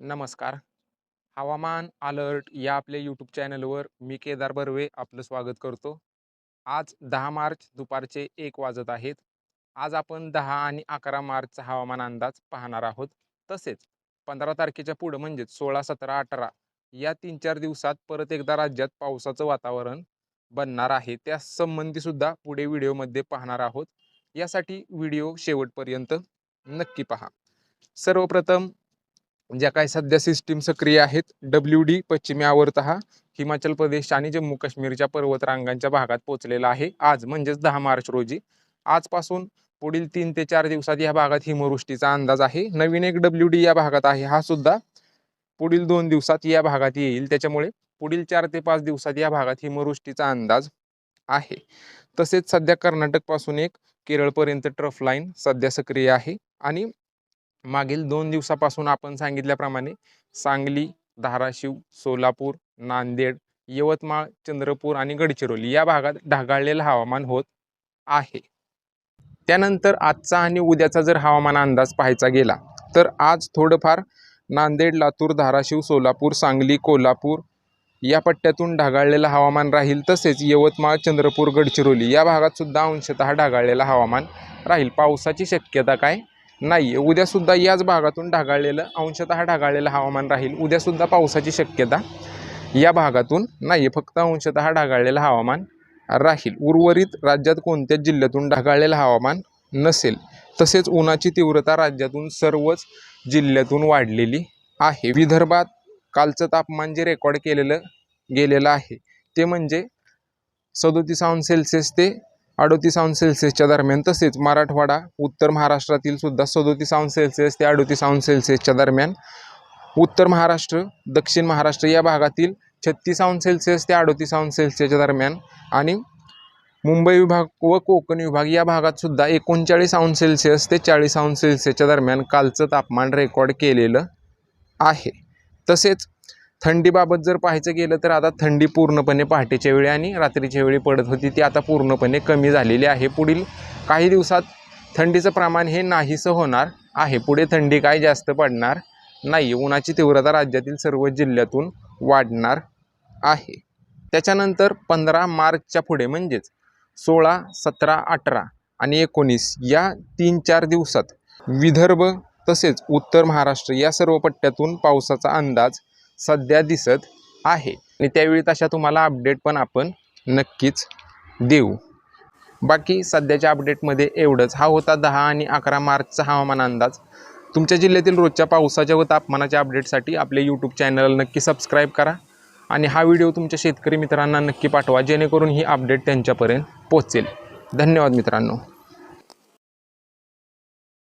नमस्कार. हवामान अलर्ट या आपल्या यूट्यूब चॅनलवर मी केदार बर्वे आपलं स्वागत करतो. आज दहा मार्च दुपारचे एक वाजत आहेत. आज आपण दहा आणि अकरा मार्चचा हवामान अंदाज पाहणार आहोत. तसेच पंधरा तारखेच्या पुढं म्हणजेच सोळा सतरा अठरा या तीन चार दिवसात परत एकदा राज्यात पावसाचं वातावरण बनणार आहे. त्या संबंधीसुद्धा पुढे व्हिडिओमध्ये पाहणार आहोत. यासाठी व्हिडिओ शेवटपर्यंत नक्की पहा. सर्वप्रथम ज्या काही सध्या सिस्टीम सक्रिय आहेत डब्ल्यू डी पश्चिमी आवर्त हा हिमाचल प्रदेश आणि जम्मू काश्मीरच्या पर्वतरांगांच्या भागात पोहोचलेला आहे. आज म्हणजेच दहा मार्च रोजी. आजपासून पुढील तीन ते चार दिवसात या भागात हिमवृष्टीचा अंदाज आहे. नवीन एक डब्ल्यू डी या भागात आहे हा सुद्धा पुढील दोन दिवसात या भागात येईल. त्याच्यामुळे पुढील चार ते पाच दिवसात या भागात हिमवृष्टीचा अंदाज आहे. तसेच सध्या कर्नाटकपासून एक केरळपर्यंत ट्रफ लाईन सध्या सक्रिय आहे. आणि मागील दोन दिवसापासून आपण सांगितल्याप्रमाणे सांगली धाराशिव सोलापूर नांदेड यवतमाळ चंद्रपूर आणि गडचिरोली या भागात ढगाळलेलं हवामान होत आहे. त्यानंतर आजचा आणि उद्याचा जर हवामान अंदाज पाहायचा गेला तर आज थोडंफार नांदेड लातूर धाराशिव सोलापूर सांगली कोल्हापूर या पट्ट्यातून ढगाळलेलं हवामान राहील तसेच यवतमाळ चंद्रपूर गडचिरोली या भागात सुद्धा अंशतः ढगाळलेलं हवामान राहील. पावसाची शक्यता काय? नाही आहे उद्यासुद्धा याच भागातून ढगाळलेलं अंशतः ढगाळलेलं हवामान राहील. उद्यासुद्धा पावसाची शक्यता या भागातून नाही आहे फक्त अंशतः ढगाळलेलं हवामान राहील. उर्वरित राज्यात कोणत्याच जिल्ह्यातून ढगाळलेलं हवामान नसेल. तसेच उन्हाची तीव्रता राज्यातून सर्वच जिल्ह्यातून वाढलेली आहे. विदर्भात कालचं तापमान जे रेकॉर्ड केलेलं गेलेलं आहे ते म्हणजे सदोतीस अंश सेल्सिअस ते अडोतीस अंश सेल्सिअसच्या दरम्यान. तसेच मराठवाडा उत्तर महाराष्ट्रातील सुद्धा सदोतीस अंश सेल्सिअस ते अडोतीस अंश सेल्सिअसच्या दरम्यान. उत्तर महाराष्ट्र दक्षिण महाराष्ट्र या भागातील छत्तीस अंश सेल्सिअस ते अडोतीस अंश सेल्सिअसच्या दरम्यान आणि मुंबई विभाग व कोकण विभाग या भागात सुद्धा एकोणचाळीस अंश सेल्सिअस ते चाळीस अंश सेल्सिअसच्या दरम्यान कालचं तापमान रेकॉर्ड केलेलं आहे. तसेच थंडीबाबत जर पाहायचं गेलं तर आता थंडी पूर्णपणे पहाटेच्या वेळी आणि रात्रीच्या वेळी पडत होती. ती आता पूर्णपणे कमी झालेली आहे. पुढील काही दिवसात थंडीचं प्रमाण हे नाहीसं होणार आहे. पुढे थंडी काय जास्त पडणार नाही. उन्हाची तीव्रता राज्यातील सर्व जिल्ह्यातून वाढणार आहे. त्याच्यानंतर पंधरा मार्चच्या पुढे म्हणजेच सोळा सतरा अठरा आणि एकोणीस या तीन चार दिवसात विदर्भ तसेच उत्तर महाराष्ट्र या सर्व पट्ट्यातून पावसाचा अंदाज सध्या दिसत आहे. आणि त्यावेळी तशा तुम्हाला अपडेट पण आपण नक्कीच देऊ. बाकी सध्याच्या अपडेटमध्ये एवढंच. हा होता दहा आणि अकरा मार्चचा हवामान अंदाज. तुमच्या जिल्ह्यातील रोजच्या पावसाच्या व तापमानाच्या अपडेटसाठी आपले यूट्यूब चॅनल नक्की सबस्क्राईब करा. आणि हा व्हिडिओ तुमच्या शेतकरी मित्रांना नक्की पाठवा जेणेकरून ही अपडेट त्यांच्यापर्यंत पोहोचेल. धन्यवाद मित्रांनो.